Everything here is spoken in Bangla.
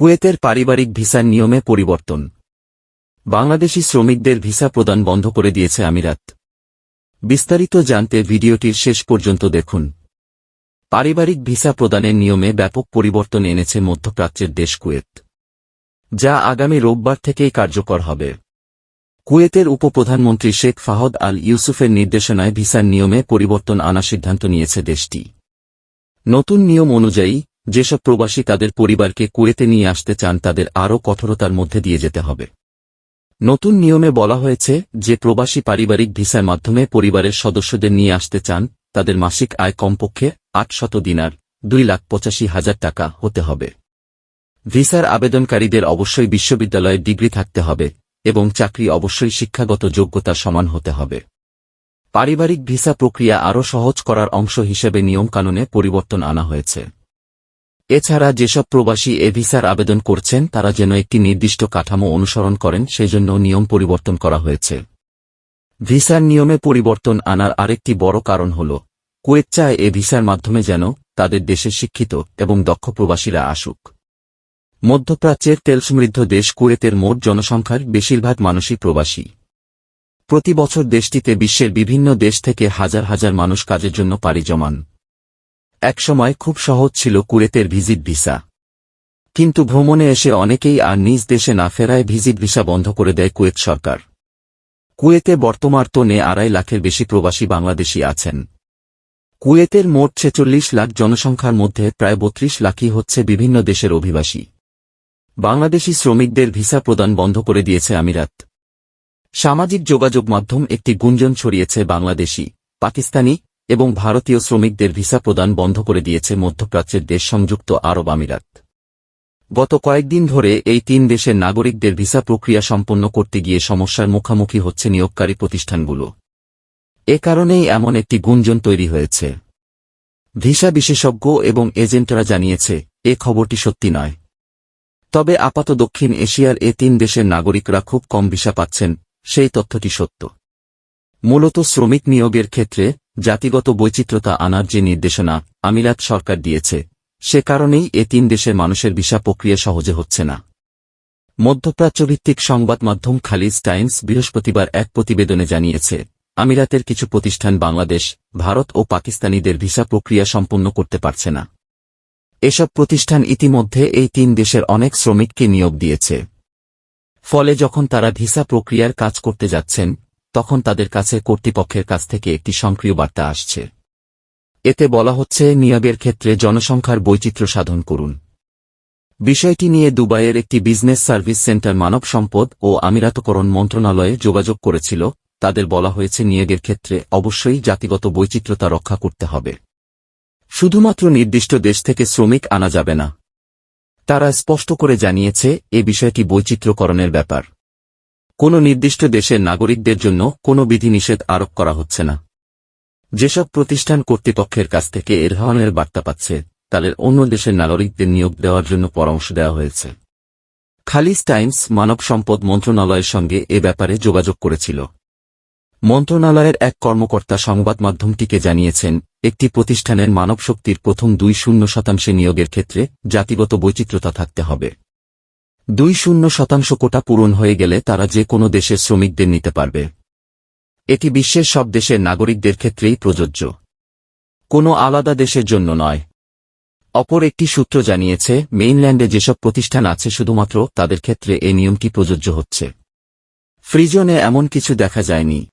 কুয়েতের পারিবারিক ভিসার নিয়মে পরিবর্তন। বাংলাদেশি শ্রমিকদের ভিসা প্রদান বন্ধ করে দিয়েছে আমিরাত। বিস্তারিত জানতে ভিডিওটির শেষ পর্যন্ত দেখুন। পারিবারিক ভিসা প্রদানের নিয়মে ব্যাপক পরিবর্তন এনেছে মধ্যপ্রাচ্যের দেশ কুয়েত, যা আগামী রোববার থেকেই কার্যকর হবে। কুয়েতের উপপ্রধানমন্ত্রী শেখ ফাহদ আল ইউসুফের নির্দেশনায় ভিসার নিয়মে পরিবর্তন আনার সিদ্ধান্ত নিয়েছে দেশটি। নতুন নিয়ম অনুযায়ী যেসব প্রবাসী তাদের পরিবারকে কুয়েতে নিয়ে আসতে চান তাদের আরও কঠোরতার মধ্যে দিয়ে যেতে হবে। নতুন নিয়মে বলা হয়েছে, যে প্রবাসী পারিবারিক ভিসার মাধ্যমে পরিবারের সদস্যদের নিয়ে আসতে চান, তাদের মাসিক আয় কমপক্ষে আটশত দিনার দুই লাখ পঁচাশি হাজার টাকা হতে হবে। ভিসার আবেদনকারীদের অবশ্যই বিশ্ববিদ্যালয়ে ডিগ্রি থাকতে হবে, এবং চাকরি অবশ্যই শিক্ষাগত যোগ্যতা সমান হতে হবে। পারিবারিক ভিসা প্রক্রিয়া আরও সহজ করার অংশ হিসেবে নিয়মকানুনে পরিবর্তন আনা হয়েছে। এছাড়া যেসব প্রবাসী এ ভিসার আবেদন করছেন, তারা যেন একটি নির্দিষ্ট কাঠামো অনুসরণ করেন, সেজন্য নিয়ম পরিবর্তন করা হয়েছে। ভিসার নিয়মে পরিবর্তন আনার আরেকটি বড় কারণ হল কুয়েত চায় এ ভিসার মাধ্যমে যেন তাদের দেশে শিক্ষিত এবং দক্ষ প্রবাসীরা আসুক। মধ্যপ্রাচ্যের তেল সমৃদ্ধ দেশ কুয়েতের মোট জনসংখ্যার বেশিরভাগ মানুষই প্রবাসী। প্রতি বছর দেশটিতে বিশ্বের বিভিন্ন দেশ থেকে হাজার হাজার মানুষ কাজের জন্য পাড়ি জমান। একসময় খুব সহজ ছিল কুয়েতের ভিজিট ভিসা। কিন্তু ভ্রমণে এসে অনেকেই আর নিজ দেশে না ফেরায় ভিজিট ভিসা বন্ধ করে দেয় কুয়েত সরকার। কুয়েতে বর্তমান বর্তমার্তনে আড়াই লাখের বেশি প্রবাসী বাংলাদেশী আছেন। কুয়েতের মোট ছেচল্লিশ লাখ জনসংখ্যার মধ্যে প্রায় বত্রিশ লাখই হচ্ছে বিভিন্ন দেশের অভিবাসী। বাংলাদেশি শ্রমিকদের ভিসা প্রদান বন্ধ করে দিয়েছে আমিরাত। সামাজিক যোগাযোগ মাধ্যম একটি গুঞ্জন ছড়িয়েছে বাংলাদেশি, পাকিস্তানি এবং ভারতীয় শ্রমিকদের ভিসা প্রদান বন্ধ করে দিয়েছে মধ্যপ্রাচ্যের দেশ সংযুক্ত আরব আমিরাত। গত কয়েকদিন ধরে এই তিন দেশের নাগরিকদের ভিসা প্রক্রিয়া সম্পন্ন করতে গিয়ে সমস্যার মুখোমুখি হচ্ছে নিয়োগকারী প্রতিষ্ঠানগুলো। এ কারণেই এমন একটি গুঞ্জন তৈরি হয়েছে। ভিসা বিশেষজ্ঞ এবং এজেন্টরা জানিয়েছে, এ খবরটি সত্যি নয়। তবে আপাত দক্ষিণ এশিয়ার এ তিন দেশের নাগরিকরা খুব কম ভিসা পাচ্ছেন, সেই তথ্যটি সত্য। মূলত শ্রমিক নিয়োগের ক্ষেত্রে জাতিগত বৈচিত্র্যতা আনার যে নির্দেশনা আমিরাত সরকার দিয়েছে, সে কারণেই এ তিন দেশের মানুষের ভিসা প্রক্রিয়া সহজে হচ্ছে না। মধ্যপ্রাচ্যভিত্তিক সংবাদ মাধ্যম খালিজ টাইমস বৃহস্পতিবার এক প্রতিবেদনে জানিয়েছে, আমিরাতের কিছু প্রতিষ্ঠান বাংলাদেশ, ভারত ও পাকিস্তানিদের ভিসা প্রক্রিয়া সম্পন্ন করতে পারছে না। এসব প্রতিষ্ঠান ইতিমধ্যে এই তিন দেশের অনেক শ্রমিককে নিয়োগ দিয়েছে। ফলে যখন তারা ভিসা প্রক্রিয়ার কাজ করতে যাচ্ছেন তখন তাদের কাছে কর্তৃপক্ষের কাছ থেকে একটি সক্রিয় বার্তা আসছে। এতে বলা হচ্ছে, নিয়োগের ক্ষেত্রে জনসংখ্যার বৈচিত্র্য সাধন করুন। বিষয়টি নিয়ে দুবাইয়ের একটি বিজনেস সার্ভিস সেন্টার মানব সম্পদ ও আমিরাতকরণ মন্ত্রণালয়ে যোগাযোগ করেছিল। তাদের বলা হয়েছে, নিয়োগের ক্ষেত্রে অবশ্যই জাতিগত বৈচিত্র্যতা রক্ষা করতে হবে। শুধুমাত্র নির্দিষ্ট দেশ থেকে শ্রমিক আনা যাবে না। তারা স্পষ্ট করে জানিয়েছে, এ বিষয়টি বৈচিত্র্যকরণের ব্যাপার। কোনো নির্দিষ্ট দেশের নাগরিকদের জন্য কোনো বিধিনিষেধ আরোপ করা হচ্ছে না। যেসব প্রতিষ্ঠান কর্তৃপক্ষের কাছ থেকে এ ধরনের বার্তা পাচ্ছে, তাদের অন্য দেশের নাগরিকদের নিয়োগ দেওয়ার জন্য পরামর্শ দেওয়া হয়েছে। খালিজ টাইমস মানব সম্পদ মন্ত্রণালয়ের সঙ্গে এ ব্যাপারে যোগাযোগ করেছিল। মন্ত্রণালয়ের এক কর্মকর্তা সংবাদ মাধ্যমটিকে জানিয়েছেন, একটি প্রতিষ্ঠানের মানব শক্তির প্রথম দুই শূন্য শতাংশে নিয়োগের ক্ষেত্রে জাতিগত বৈচিত্র্যতা থাকতে হবে। দুই শূন্য শতাংশ কোটা পূরণ হয়ে গেলে তারা যে কোনো দেশের শ্রমিকদের নিতে পারবে। এটি বিশ্বের সব দেশের নাগরিকদের ক্ষেত্রেই প্রযোজ্য। কোনো আলাদা দেশের জন্য নয়। অপর একটি সূত্র জানিয়েছে, মেইনল্যান্ডে যেসব প্রতিষ্ঠান আছে শুধুমাত্র তাদের ক্ষেত্রে এই নিয়মটি প্রযোজ্য হচ্ছে। ফ্রিজনে এমন কিছু দেখা যায়নি।